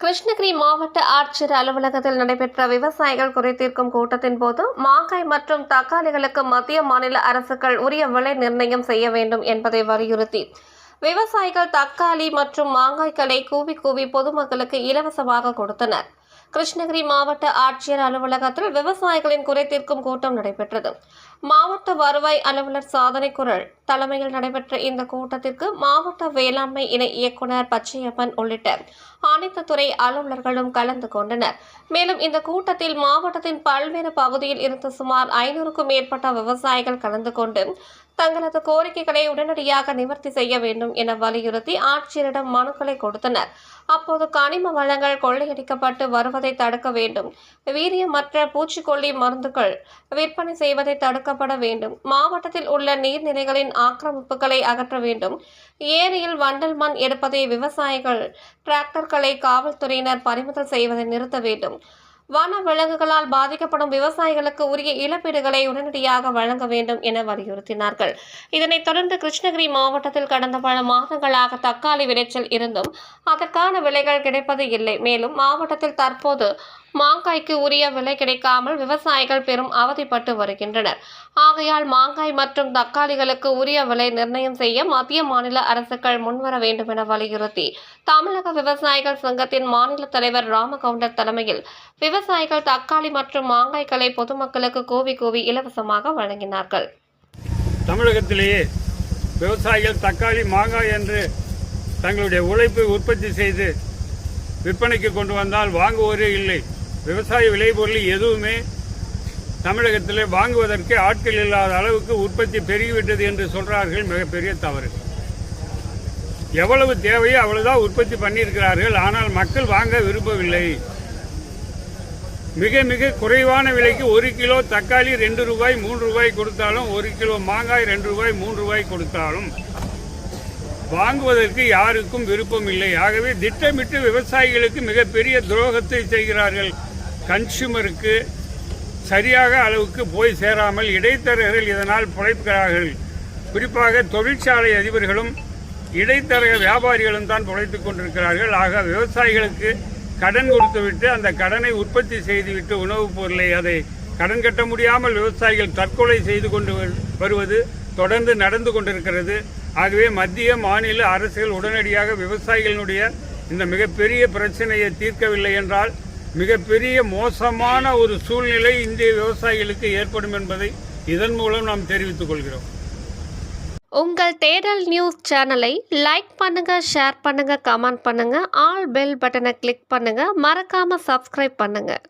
கிருஷ்ணகிரி மாவட்ட ஆட்சியர் அலுவலகத்தில் நடைபெற்ற விவசாயிகள் குறைதீர்க்கும் கூட்டத்தின் போது மாங்காய் மற்றும் தக்காளிகளுக்கு மத்திய மாநில அரசுகள் உரிய விலை நிர்ணயம் செய்ய வேண்டும் என்பதை வலியுறுத்தி விவசாயிகள் தக்காளி மற்றும் மாங்காய்களை கூவி கூவி பொதுமக்களுக்கு இலவசமாக கொடுத்தனர். கிருஷ்ணகிரி மாவட்ட ஆட்சியர் அலுவலகத்தில் விவசாயிகளின் குறைதீர்க்கும் கூட்டம் நடைபெற்றது. மாவட்ட வருவாய் அலுவலர் சாதனை குரல். தலைமையில் நடைபெற்ற இந்த கூட்டத்திற்கு மாவட்ட வேளாண்மை இணை இயக்குனர் பச்சையப்பன் உள்ளிட்ட அனைத்து துறை அலுவலர்களும் கலந்து கொண்டனர். மேலும் இந்த கூட்டத்தில் மாவட்டத்தின் பல்வேறு பகுதியில் இருந்து சுமார் ஐநூறுக்கும் மேற்பட்ட விவசாயிகள் கலந்து கொண்டு தங்களது கோரிக்கைகளை உடனடியாக நிவர்த்தி செய்ய வேண்டும் என வலியுறுத்தி ஆட்சியரிடம் மனுக்களை கொடுத்தனர். அப்போது கனிம வளங்கள் கொள்ளையடிக்கப்பட்டு வருவதை தடுக்க வேண்டும். வீரியமற்ற பூச்சிக்கொல்லி மருந்துகள் விற்பனை செய்வதை தடுக்கப்பட வேண்டும். மாவட்டத்தில் உள்ள நீர்நிலைகளின் ஆக்கிரமிப்புகளை அகற்ற வேண்டும். ஏரியில் வண்டல் மண் எடுப்பதை விவசாயிகள் டிராக்டர்களை காவல்துறையினர் பறிமுதல் செய்வதை நிறுத்த வேண்டும். வன விலங்குகளால் பாதிக்கப்படும் விவசாயிகளுக்கு உரிய இழப்பீடுகளை உடனடியாக வழங்க வேண்டும் என வலியுறுத்தினார்கள். இதனைத் தொடர்ந்து கிருஷ்ணகிரி மாவட்டத்தில் கடந்த பல மாதங்களாக தக்காளி விளைச்சல் இருந்தும் அதற்கான விலைகள் கிடைப்பது இல்லை. மேலும் மாவட்டத்தில் தற்போது மாங்காய்க்கு உரிய விலை கிடைக்காமல் விவசாயிகள் பெரும் அவதிப்பட்டு வருகின்றனர். ஆகையால் மாங்காய் மற்றும் தக்காளிகளுக்கு உரிய விலை நிர்ணயம் செய்ய மத்திய மாநில அரசுகள் முன்வர வேண்டும் என வலியுறுத்தி தமிழக விவசாயிகள் சங்கத்தின் மாநில தலைவர் ராமகவுண்டர் தலைமையில் விவசாயிகள் தக்காளி மற்றும் மாங்காய்களை பொதுமக்களுக்கு கோவி கோவி இலவசமாக வழங்கினார்கள். தமிழகத்திலேயே விவசாயிகள் தக்காளி மாங்காய் என்று தங்களுடைய உழைப்பை உற்பத்தி செய்து விற்பனைக்கு கொண்டு வந்தால் வாங்குவோரே இல்லை. விவசாய விளைபொருள் எதுவுமே தமிழகத்தில் வாங்குவதற்கு ஆட்கள் இல்லாத அளவுக்கு உற்பத்தி பெருகிவிட்டது என்று சொல்கிறார்கள் மிகப்பெரிய தவறு. எவ்வளவு தேவையோ அவ்வளவுதான் உற்பத்தி பண்ணியிருக்கிறார்கள். ஆனால் மக்கள் வாங்க விரும்பவில்லை. மிக மிக குறைவான விலைக்கு ஒரு கிலோ தக்காளி ரெண்டு ரூபாய் மூன்று ரூபாய் கொடுத்தாலும் ஒரு கிலோ மாங்காய் ரெண்டு ரூபாய் மூன்று ரூபாய் கொடுத்தாலும் வாங்குவதற்கு யாருக்கும் விருப்பம் இல்லை. ஆகவே திட்டமிட்டு விவசாயிகளுக்கு மிகப்பெரிய துரோகத்தை செய்கிறார்கள். கன்சியூமருக்கு சரியாக அளவுக்கு போய் சேராமல் இடைத்தரகர்கள் இதனால் பிழைக்கிறார்கள். குறிப்பாக தொழிற்சாலை அதிபர்களும் இடைத்தரக வியாபாரிகளும் தான் பிழைத்துக் கொண்டிருக்கிறார்கள். ஆக விவசாயிகளுக்கு கடன் கொடுத்துவிட்டு அந்த கடனை உற்பத்தி செய்துவிட்டு உணவுப் பொருளை அதை கடன் கட்ட முடியாமல் விவசாயிகள் தற்கொலை செய்து கொண்டு வருவது தொடர்ந்து நடந்து கொண்டிருக்கிறது. ஆகவே மத்திய மாநில அரசுகள் உடனடியாக விவசாயிகளுடைய இந்த மிகப்பெரிய பிரச்சனையை தீர்க்கவில்லை என்றால் மிகப்பெரிய மோசமான ஒரு சூழ்நிலை இந்திய விவசாயிகளுக்கு ஏற்படும் என்பதை இதன் மூலம் நாம் தெரிவித்துக் கொள்கிறோம். உங்கள் தேடல் நியூஸ் சேனலை லைக் பண்ணுங்க ஷேர் பண்ணுங்க கமெண்ட் பண்ணுங்க ஆல் பெல் பட்டனை கிளிக் பண்ணுங்க மறக்காம சப்ஸ்கிரைப் பண்ணுங்க.